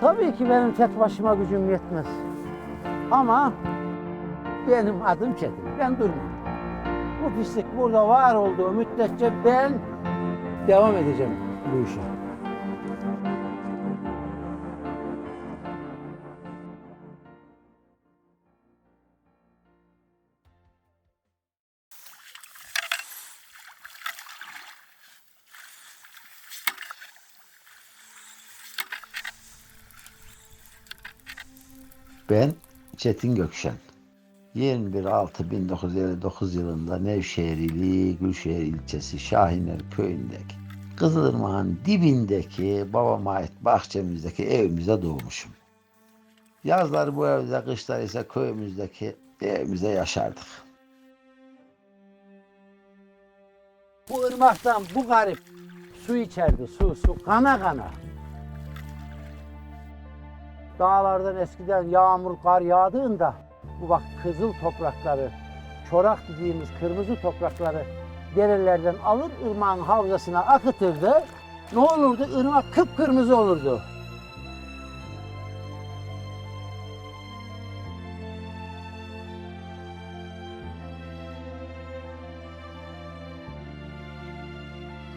Tabii ki benim tek başıma gücüm yetmez. Ama benim adım Çetin. Ben durmam. Bu pislik burada var olduğu müddetçe ben devam edeceğim bu işe. Ben Çetin Gökşen. 21.6.1959 yılında Nevşehir ili Gülşehir ilçesi Şahiner köyündeki Kızılırmak'ın dibindeki babama ait bahçemizdeki evimize doğmuşum. Yazları bu evde, kışları ise köyümüzdeki evimizde yaşardık. Bu ırmaktan bu garip su içerdi, su, su, kana kana. Dağlardan eskiden yağmur, kar yağdığında bu bak kızıl toprakları, çorak dediğimiz kırmızı toprakları derelerden alır ırmağın havzasına akıtırdı. Ne olurdu? Irmak kıpkırmızı olurdu.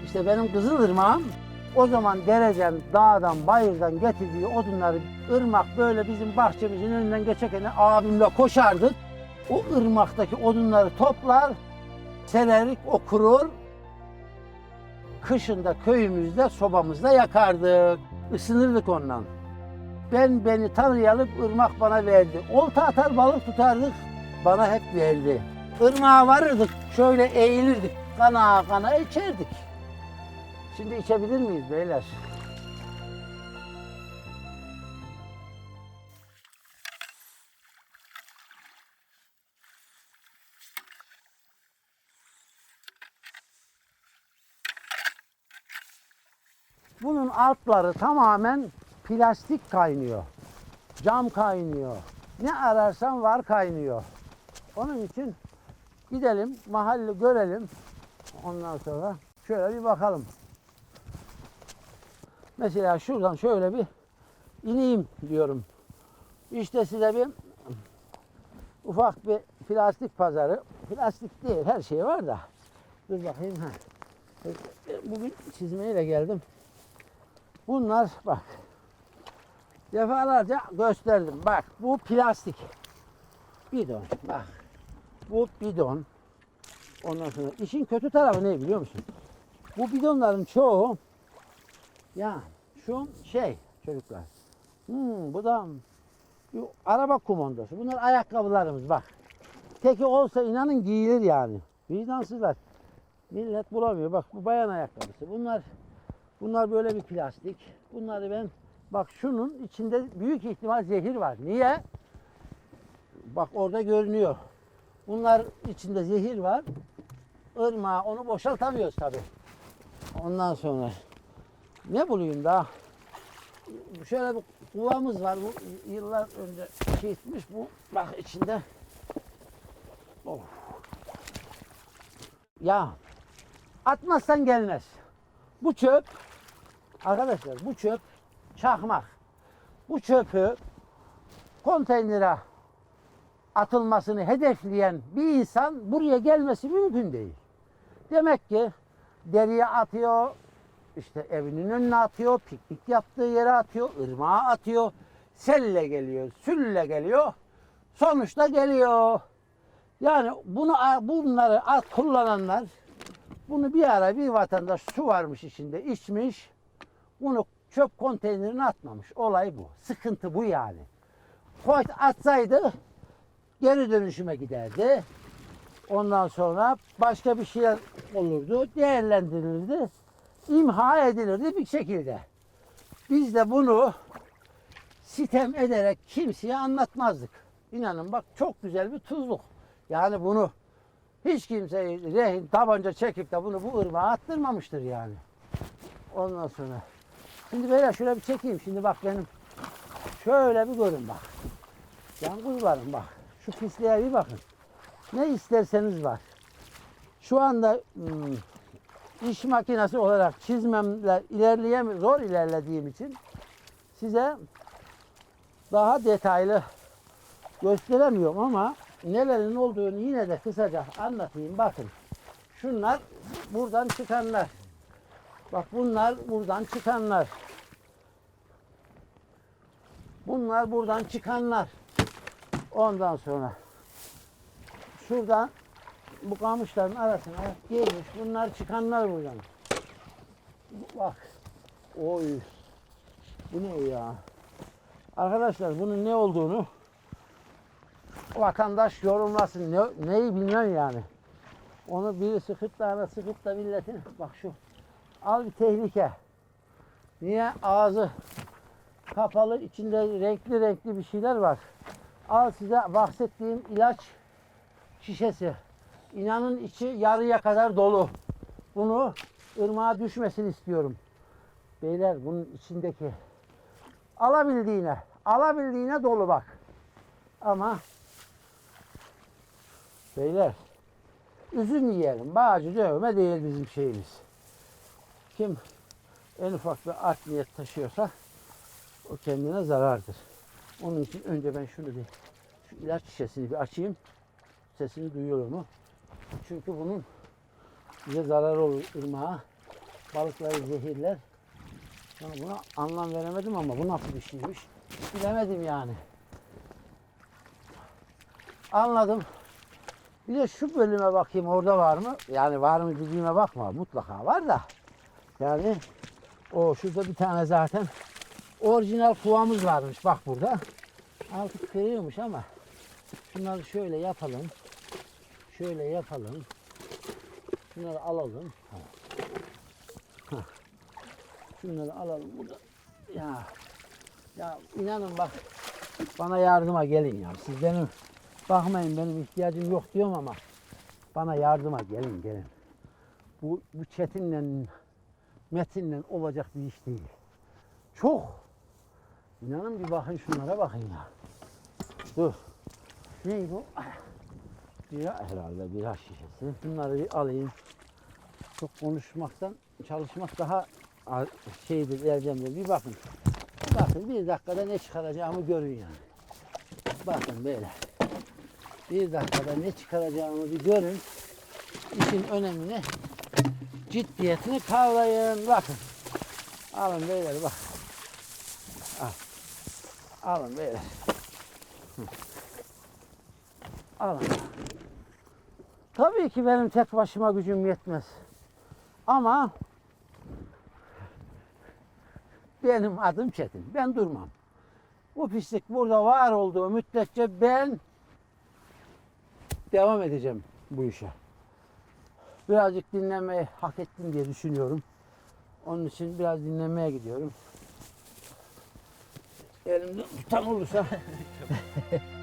İşte benim Kızılırmak'ım o zaman dereden, dağdan, bayırdan getirdiği odunları ırmak böyle bizim bahçemizin önünden geçerken abimle koşardık. O ırmaktaki odunları toplar, sererik, o kurur. Kışında köyümüzde sobamızda yakardık. Isınırdık ondan. Ben beni tanıyalı ırmak bana verdi. Olta atar balık tutardık. Bana hep verdi. Irmağa varırdık. Şöyle eğilirdik. Kana kana içerdik. Şimdi içebilir miyiz beyler? Bunun altları tamamen plastik kaynıyor. Cam kaynıyor. Ne ararsan var kaynıyor. Onun için gidelim, mahalle görelim. Ondan sonra şöyle bir bakalım. Mesela şuradan şöyle bir ineyim diyorum. İşte size bir ufak bir plastik pazarı. Plastik değil her şey var da. Dur bakayım ha. Bugün çizmeyle geldim. Bunlar bak. Defalarca gösterdim. Bak bu plastik. Bidon bak. Bu bidon. Ondan sonra işin kötü tarafı ne biliyor musun? Bu bidonların çoğu ya şu şey çocuklar. Hmm, bu da bu araba kumandosu. Bunlar ayakkabılarımız bak. Teki olsa inanın giyilir yani. Vicdansızlar. Millet bulamıyor. Bak bu bayan ayakkabısı. Bunlar bunlar böyle bir plastik. Bunları ben bak şunun içinde büyük ihtimal zehir var. Niye? Bak orada görünüyor. Bunlar içinde zehir var. Irmağa onu boşaltamıyoruz tabii. Ondan sonra ne bulayım daha? Şöyle bir kuvamız var. Bu yıllar önce şey bu. Bak içinde. Of. Ya atmazsan gelmez. Bu çöp arkadaşlar bu çöp çakmak. Bu çöpü konteynere atılmasını hedefleyen bir insan buraya gelmesi mümkün değil. Demek ki deriye atıyor, işte evinin önüne atıyor, piknik yaptığı yere atıyor, ırmağa atıyor, selle geliyor, sülle geliyor, sonuçta geliyor. Yani bunu bunları kullananlar bunu bir ara bir vatandaş su varmış içinde içmiş, bunu çöp konteynerine atmamış. Olay bu. Sıkıntı bu yani. Koy atsaydı geri dönüşüme giderdi. Ondan sonra başka bir şeyler olurdu, değerlendirilirdi imha edilirdi bir şekilde. Biz de bunu sitem ederek kimseye anlatmazdık. İnanın bak çok güzel bir tuzluk. Yani bunu hiç kimse rehin tabanca çekip de bunu bu ırmağa attırmamıştır yani. Ondan sonra. Şimdi böyle şöyle bir çekeyim. Şimdi bak benim şöyle bir görün bak. Can kuzularım bak. Şu pisliğe bir bakın. Ne isterseniz var. Şu anda hmm, iş makinesi olarak çizmemle ilerleyem zor ilerlediğim için size daha detaylı gösteremiyorum ama nelerin olduğunu yine de kısaca anlatayım. Bakın şunlar buradan çıkanlar. Bak bunlar buradan çıkanlar. Bunlar buradan çıkanlar. Ondan sonra şuradan bu kamışların arasına girmiş. Bunlar çıkanlar buradan. Bak. Oy. Bu ne ya? Arkadaşlar bunun ne olduğunu vatandaş yorumlasın. Ne, neyi bilmem yani. Onu birisi kırtlağına sıkıp da milletin bak şu al bir tehlike. Niye ağzı kapalı içinde renkli renkli bir şeyler var. Al size bahsettiğim ilaç şişesi. İnanın içi yarıya kadar dolu. Bunu ırmağa düşmesin istiyorum. Beyler bunun içindeki alabildiğine, alabildiğine dolu bak. Ama beyler üzüm yiyelim. Bağcı dövme değil bizim şeyimiz. Kim en ufak bir art niyet taşıyorsa o kendine zarardır. Onun için önce ben şunu bir şu ilaç şişesini bir açayım. Sesini duyuyor mu? Çünkü bunun bize zararı olur ırmağa. Balıkları zehirler. Ya buna anlam veremedim ama bu nasıl bir şeymiş? Bilemedim yani. Anladım. Bir de şu bölüme bakayım orada var mı? Yani var mı dediğime bakma. Mutlaka var da. Yani o şurada bir tane zaten orijinal kuvamız varmış. Bak burada. Altı kırıyormuş ama şunları şöyle yapalım. Şöyle yapalım. Şunları alalım. Şunları alalım burada. Ya ya inanın bak bana yardıma gelin ya. Siz benim bakmayın benim ihtiyacım yok diyorum ama bana yardıma gelin gelin. Bu, bu çetinle metinle olacak bir iş değil. Çok. İnanın bir bakın şunlara bakın ya. Dur. Neydi o? Bira herhalde bira şişesi. Bunları bir alayım. Çok konuşmaktan çalışmak daha şeydir erdemdir. Bir bakın. Bakın bir dakikada ne çıkaracağımı görün yani. Bakın böyle. Bir dakikada ne çıkaracağımı bir görün. İşin önemini, ciddiyetini kavrayın. Bakın. Alın beyler bak. Al. Alın beyler. Alın. Tabii ki benim tek başıma gücüm yetmez. Ama benim adım Çetin. Ben durmam. Bu pislik burada var olduğu müddetçe ben devam edeceğim bu işe. Birazcık dinlemeyi hak ettim diye düşünüyorum. Onun için biraz dinlemeye gidiyorum. Elimde tutan olursa